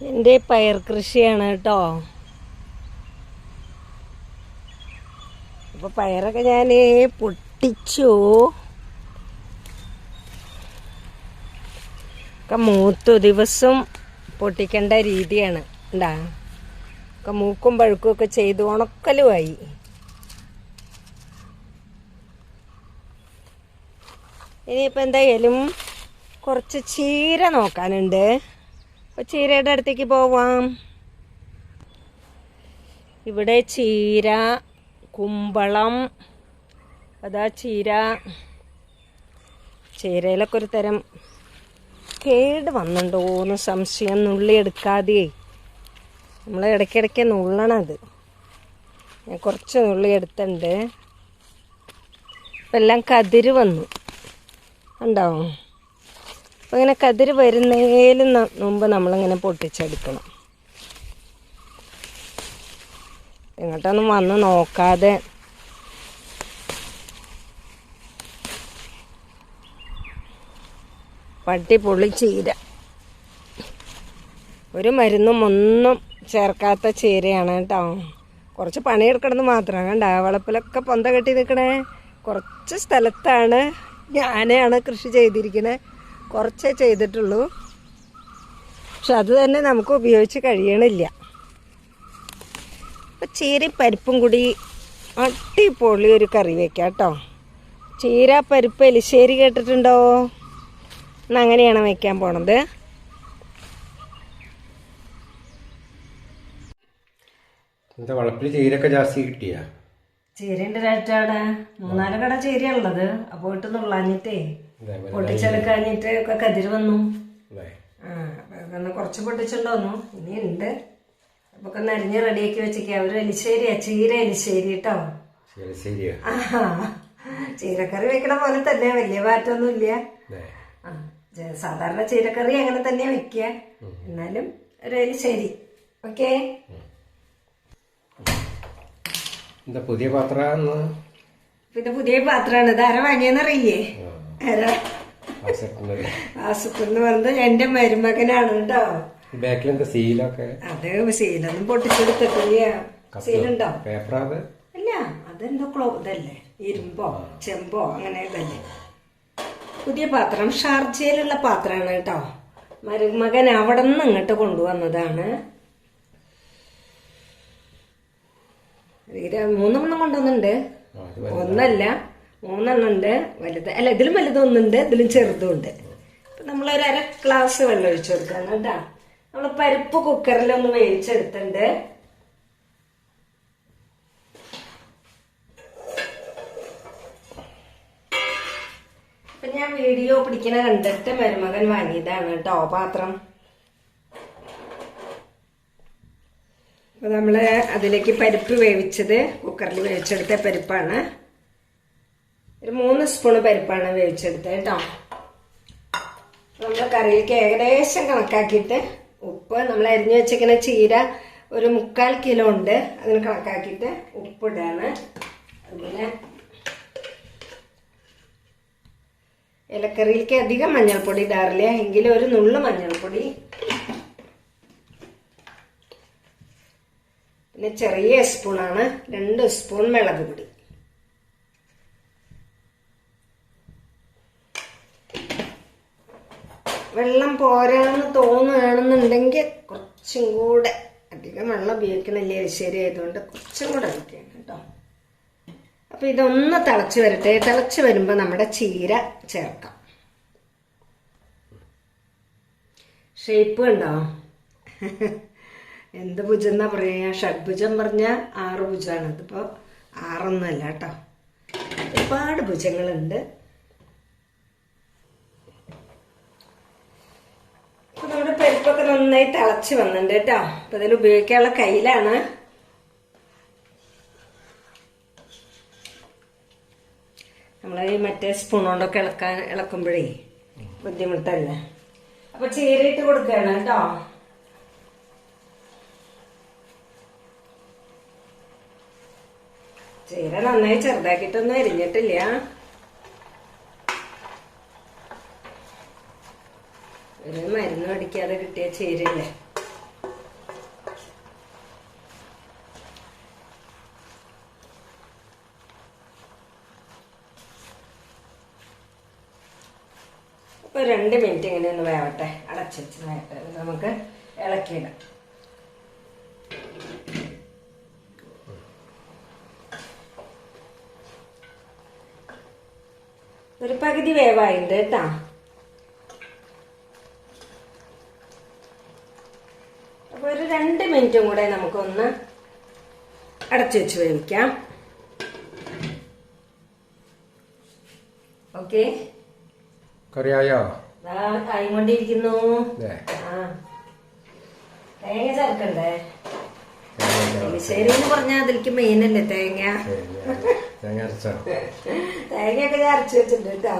എന്റെ പയർ കൃഷിയാണ് കേട്ടോ. അപ്പൊ പയറൊക്കെ ഞാൻ പൊട്ടിച്ചു. ഒക്കെ മൂത്തു ദിവസം പൊട്ടിക്കേണ്ട രീതിയാണ്. ഉണ്ടാ ഒക്കെ മൂക്കും പഴുക്കും ഒക്കെ ചെയ്ത് ഉണക്കലുമായി. ഇനിയിപ്പോൾ എന്തായാലും കുറച്ച് ചീര നോക്കാനുണ്ട്. ചീരയുടെ അടുത്തേക്ക് പോവാം. ഇവിടെ ചീര കുമ്പളം അതാ ചീര. ചീരയിലൊക്കെ ഒരു തരം കേട് വന്നിട്ടുണ്ടോന്ന് സംശയം നുള്ളി എടുക്കാതെ നമ്മൾ ഇടയ്ക്കിടയ്ക്ക് നുള്ളണത് ഞാൻ കുറച്ച് നുള്ളി എടുത്തിട്ടുണ്ട്. ഇപ്പം എല്ലാം കതിര് വന്നു. ഉണ്ടാവും അപ്പം ഇങ്ങനെ കതിര് വരുന്നതിലും മുമ്പ് നമ്മളിങ്ങനെ പൊട്ടിച്ചെടുക്കണം. എങ്ങോട്ടൊന്നും വന്ന് നോക്കാതെ. പട്ടി പൊളി ചീര. ഒരു മരുന്നും ഒന്നും ചേർക്കാത്ത ചീരയാണ് കേട്ടോ. കുറച്ച് പണിയെടുക്കണമെന്ന് മാത്രമാണ് കണ്ട വളപ്പിലൊക്കെ പൊന്ത കെട്ടി നിൽക്കണേ കുറച്ച് സ്ഥലത്താണ് ഞാനാണ് കൃഷി ചെയ്തിരിക്കണേ. കുറച്ചേ ചെയ്തിട്ടുള്ളൂ. പക്ഷെ അത് തന്നെ നമുക്ക് ഉപയോഗിച്ച് കഴിയണില്ല. അപ്പോൾ ചീരയും പരിപ്പും കൂടി അടിപൊളി ഒരു കറി വെക്കാം കേട്ടോ. ചീര പരിപ്പ് എലിശ്ശേരി കേട്ടിട്ടുണ്ടോ? എന്നങ്ങനെയാണ് വെക്കാൻ പോണത്. എന്താ വളപ്പിൽ ചീരൊക്കെ ജാസ്തി കിട്ടിയാ? ചീരന്റെ റേറ്റാണ് മൂന്നാൽ കട ചീരയുള്ളത് അപ്പോൾ വീട്ടിൽ നുള്ളാഞ്ഞിട്ടേ. പൊട്ടിച്ചെടുക്കാഞ്ഞിട്ട് ഒക്കെ കതിര് വന്നു. ആ ഒന്ന് കുറച്ച് പൊട്ടിച്ചുണ്ടോന്നു ഇനി ഉണ്ട് അപ്പൊ ഒക്കെ നരിഞ്ഞ് റെഡിയാക്കി വെച്ചേക്ക. അവർ എലിശ്ശേരിയാ. ചീര എലിശ്ശേരി കേട്ടോ. ചീരക്കറി വെക്കണ പോലെ തന്നെ വലിയ മാറ്റമൊന്നും ഇല്ല. സാധാരണ ചീരക്കറി അങ്ങനെ തന്നെ വെക്കുക എന്നാലും ഒരു എലിശ്ശേരി. ഓക്കേ? എന്താ പുതിയ പാത്രം പിന്നെ പുതിയ പാത്രമാണ് ഇത് ആരാ വാങ്ങിയെന്നറിയില്ലേ ആരാ? ആസുക്കെന്ന് പറഞ്ഞത് എന്റെ മരുമകനാണ് കേട്ടോ. ബാക്കിൽ എന്താ സീലൊക്കെ? അത് സീലൊന്നും പൊട്ടിച്ചെടുത്തിട്ടില്ല. സീലുണ്ടോ? പേപ്പർ അത്? അല്ല അതെന്തോ ക്ലോ ഇതല്ലേ ഇരുമ്പോ ചെമ്പോ അങ്ങനെ ഇതല്ലേ. പുതിയ പാത്രം ഷാർജയിലുള്ള പാത്രമാണ് കേട്ടോ. മരുമകൻ അവിടെ നിന്ന് ഇങ്ങോട്ട് കൊണ്ടുവന്നതാണ്. മൂന്നെണ്ണം വലുതാ. ഒന്നല്ല മൂന്നെണ്ണം ഉണ്ട് വലുത്. അല്ല ഇതിലും വലുതൊന്നുണ്ട് ഇതിലും ചെറുതും ഉണ്ട് അപ്പൊ നമ്മളൊരു അര ഗ്ലാസ് വെള്ളം ഒഴിച്ചു കൊടുക്കാം കേട്ടാ. നമ്മൾ പരിപ്പ് കുക്കറിലൊന്ന് വേവിച്ചെടുത്തിട്ടുണ്ട്. അപ്പൊ ഞാൻ വീഡിയോ പിടിക്കണ കണ്ടിട്ട് മരുമകൻ വാങ്ങിയതാണ് കേട്ടോ പാത്രം. അപ്പൊ നമ്മൾ അതിലേക്ക് പരിപ്പ് വേവിച്ചത് കുക്കറിൽ വേവിച്ചെടുത്ത പരിപ്പാണ്. ഒരു മൂന്ന് സ്പൂൺ പരിപ്പാണ് വേവിച്ചെടുത്തത് കേട്ടോ. നമ്മൾ കറിയിലേക്ക് ഏകദേശം കണക്കാക്കിയിട്ട് ഉപ്പ് നമ്മൾ അരിഞ്ഞു വെച്ചിരിക്കുന്ന ചീര ഒരു മുക്കാൽ കിലോ ഉണ്ട്. അതിന് കണക്കാക്കിയിട്ട് ഉപ്പിടാണ്. അതുപോലെ ഇലക്കറിയിലേക്ക് അധികം മഞ്ഞൾപ്പൊടി ഇടാറില്ല. എങ്കിലും ഒരു നുള്ളു മഞ്ഞൾപ്പൊടി. പിന്നെ ചെറിയ സ്പൂണാണ് രണ്ട് സ്പൂൺ മുളക് പൊടി. വെള്ളം പോരാന്ന് തോന്നുകയാണെന്നുണ്ടെങ്കിൽ കുറച്ചും കൂടെ അധികം വെള്ളം ഉപയോഗിക്കുന്നില്ലേ ശരി ആയതുകൊണ്ട് കുറച്ചും കൂടെ ഒഴിക്കണം കേട്ടോ. അപ്പൊ ഇതൊന്ന് തിളച്ച് വരട്ടെ. തിളച്ച് വരുമ്പോൾ നമ്മുടെ ചീര ചേർക്കാം. ഷേപ്പ് ഉണ്ടോ എന്ത് ഭുജം എന്നാ പറയാ? ഷഡ്ഭുജം പറഞ്ഞാൽ ആറ് ഭുജമാണ് അതിപ്പോൾ ആറൊന്നുമല്ല കേട്ടോ. ഒരുപാട് ഭുജങ്ങളുണ്ട്. അപ്പൊ നമ്മുടെ പരിപ്പൊക്കെ നന്നായി തിളച്ച് വന്നിട്ടുണ്ട് കേട്ടോ. അപ്പൊ ഇതിൽ ഉപയോഗിക്കാനുള്ള കയ്യിലാണ്. നമ്മൾ ഈ മറ്റേ സ്പൂൺ കൊണ്ടൊക്കെ ഇളക്കാൻ ഇളക്കുമ്പോഴേ ബുദ്ധിമുട്ടല്ല? അപ്പൊ ചീരയിട്ട് കൊടുക്കണം കേട്ടോ. ചീര നന്നായി ചെറുതാക്കിയിട്ടൊന്നും അരിഞ്ഞിട്ടില്ല. ഒരു മരുന്ന് അടിക്കാതെ കിട്ടിയ ചേരില്ലേ? ഇപ്പൊ രണ്ട് മിനിറ്റ് ഇങ്ങനെ ഒന്ന് വേവട്ടെ. അടച്ചു വെച്ചതായിട്ട് നമുക്ക് ഇളക്കിയിടാം ഒരു പകുതി വേവായിട്ടുണ്ട് കേട്ടോ. അപ്പൊ ഒരു രണ്ട് മിനിറ്റും കൂടെ നമുക്കൊന്ന് അടച്ചു വെച്ച് വേവിക്കാം. ഓക്കെ. കറിയായോ? ആയിക്കൊണ്ടിരിക്കുന്നു. അല്ലേ തേങ്ങ ചേർക്കണ്ടേ? ശരി എന്ന് പറഞ്ഞാൽ അതിലേക്ക് മെയിനല്ലേ തേങ്ങ? തേങ്ങ. തേങ്ങയൊക്കെ ഞാൻ അരച്ചു വെച്ചിട്ടുണ്ട് കേട്ടോ.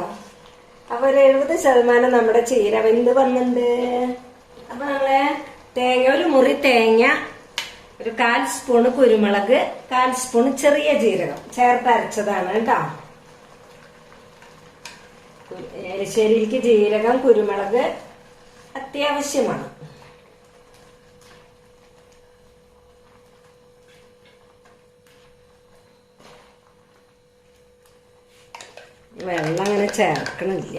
അപ്പൊ ഒരു എഴുപത് ശതമാനം നമ്മുടെ ചീര വെന്ത് വന്നിട്ടുണ്ട് അപ്പൊ നമ്മൾ തേങ്ങ ഒരു മുറി തേങ്ങ ഒരു കാൽ സ്പൂണ് കുരുമുളക് കാൽ സ്പൂൺ ചെറിയ ജീരകം. ചേർത്തരച്ചതാണ് കേട്ടോ. എരിശ്ശേരിക്ക് ജീരകം കുരുമുളക് അത്യാവശ്യമാണ്. വെള്ളം അങ്ങനെ ചേർക്കണില്ല.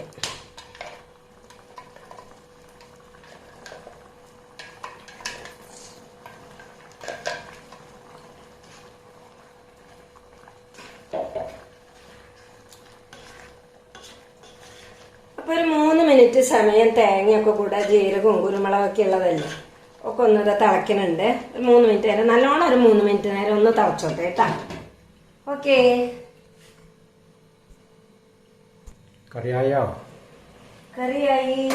ഒരു മൂന്ന് മിനിറ്റ് സമയം തേങ്ങയൊക്കെ കൂടെ ജീരകവും കുരുമുളകൊക്കെ ഉള്ളതല്ലേ? ഒക്കെ ഒന്നത് തിളക്കണുണ്ട് ഒരു മൂന്ന് മിനിറ്റ് നേരം. നല്ലോണം ഒരു മൂന്ന് മിനിറ്റ് നേരം ഒന്ന് തിളച്ചോട്ടെ കേട്ടാ. ഓക്കേ. കറിയായോ? കറിയായി.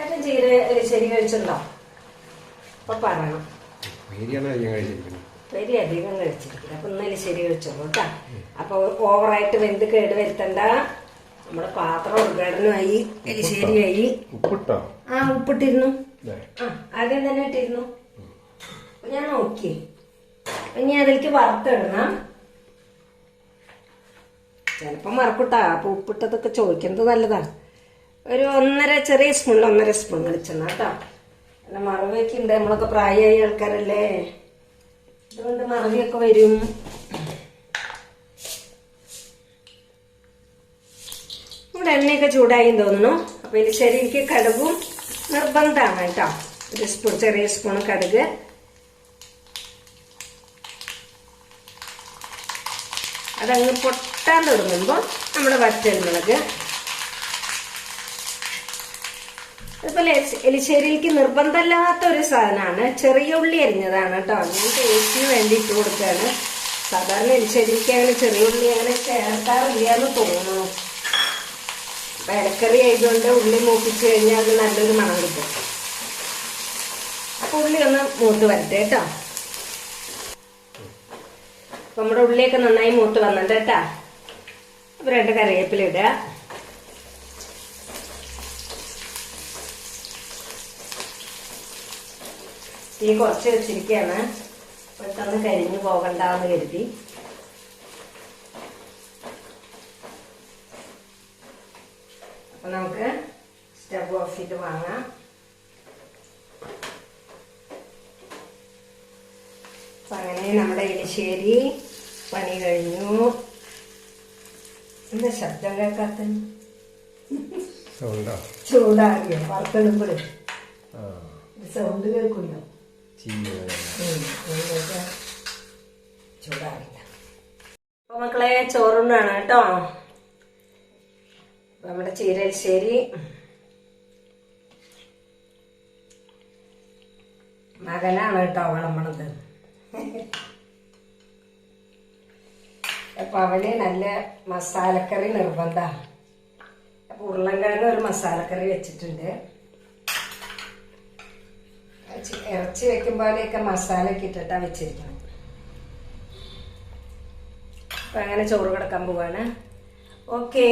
ഏട്ടൻ ചീര ശരി കഴിച്ചിട്ടുണ്ടോ? അപ്പൊ പറയണം. വലിയ അധികം കഴിച്ചിരിക്കില്ല അപ്പൊ ഇന്ന് ശരി കഴിച്ചോളൂ കേട്ടാ അപ്പൊ ഓവറായിട്ട് വെന്ത് കേട് വരുത്തണ്ട. നമ്മുടെ പാത്രം ഉദ്ഘാടനമായി. എലിശ്ശേരിയായി ഉപ്പിട്ടോ? ആ ഉപ്പിട്ടിരുന്നു. ആ ആദ്യം തന്നെ ഇട്ടിരുന്നു. ഞാൻ നോക്കി. ഇനി അതിലേക്ക് വറുത്തിടണം. ചിലപ്പോ മറക്കൂട്ടാ അപ്പൊ ഉപ്പിട്ടതൊക്കെ ചോദിക്കുന്നത് നല്ലതാണ് ഒരു ഒന്നര ചെറിയ സ്പൂണിൽ ഒന്നര സ്പൂൺ വെളിച്ചെണ്ണ കേട്ടോ മറവൊക്കെ ഉണ്ട് നമ്മളൊക്കെ പ്രായമായ ആൾക്കാരല്ലേ? അതുകൊണ്ട് മറവിയൊക്കെ വരും. ഇവിടെ എണ്ണയൊക്കെ ചൂടായി തോന്നുന്നു. അപ്പൊ ഇത് ശരിക്ക് കടുകും നിർബന്ധമാണ് കേട്ടോ. ഒരു സ്പൂൺ ചെറിയ സ്പൂൺ കടുക്. അതങ്ങ് പൊട്ടാൻ തുടങ്ങുമ്പോൾ നമ്മുടെ വറ്റൽമുളക് അതുപോലെ എലിശ്ശേരിക്ക് നിർബന്ധമില്ലാത്ത ഒരു സാധനമാണ്. ചെറിയ ഉള്ളി അരിഞ്ഞതാണ് കേട്ടോ. ഞാൻ ടേസ്റ്റിന് വേണ്ടി ഇട്ട് കൊടുക്കുകയാണ്. സാധാരണ എലിശ്ശേരിക്ക് അങ്ങനെ ചെറിയ ഉള്ളി അങ്ങനെ ചേർക്കാറില്ല എന്ന് തോന്നുന്നു. അപ്പൊ ഇലക്കറി ആയതുകൊണ്ട് ഉള്ളി മൂപ്പിച്ച് കഴിഞ്ഞാൽ അത് നല്ലൊരു മണം കിട്ടും. അപ്പൊ ഉള്ളി ഒന്ന് മൂത്ത് വരട്ടെ കേട്ടോ. നമ്മുടെ ഉള്ളിയൊക്കെ നന്നായി മൂത്ത് വന്നിട്ട് കേട്ടാ. രണ്ട് കറിവേപ്പില ഇടുക. തീ കുറച്ച് വെച്ചിരിക്കുകയാണ്. പെട്ടെന്ന് കരിഞ്ഞു പോകണ്ടെന്ന് കരുതി. അപ്പൊ നമുക്ക് സ്റ്റവ് ഓഫ് ചെയ്ത് വാങ്ങാം. അപ്പൊ അങ്ങനെ നമ്മുടെ എലിശ്ശേരി പണി കഴിഞ്ഞു. എന്താ ശബ്ദം കേൾക്കാത്ത ചൂടാറിയോ? വറുത്തെടുമ്പോഴേ സൗണ്ട് കേൾക്കുമല്ലോ ചൂടാറില്ല അപ്പൊ മക്കളെ ചോറുണ്ണാണ് കേട്ടോ. നമ്മുടെ ചീരശ്ശേരി മകനാണ് കേട്ടോ വിളമ്പണത്. അപ്പൊ അവന് നല്ല മസാലക്കറി നിർബന്ധ അപ്പൊ ഉരുളൻകിഴങ്ങ് ഒരു മസാലക്കറി വെച്ചിട്ടുണ്ട്. ഇറച്ചി വെക്കുമ്പോഴേക്ക് മസാല ഒക്കെ ഇട്ടിട്ടാ വെച്ചിരിക്കണം അപ്പൊ അങ്ങനെ ചോറ് കിടക്കാൻ പോവാണ്. ഓക്കേ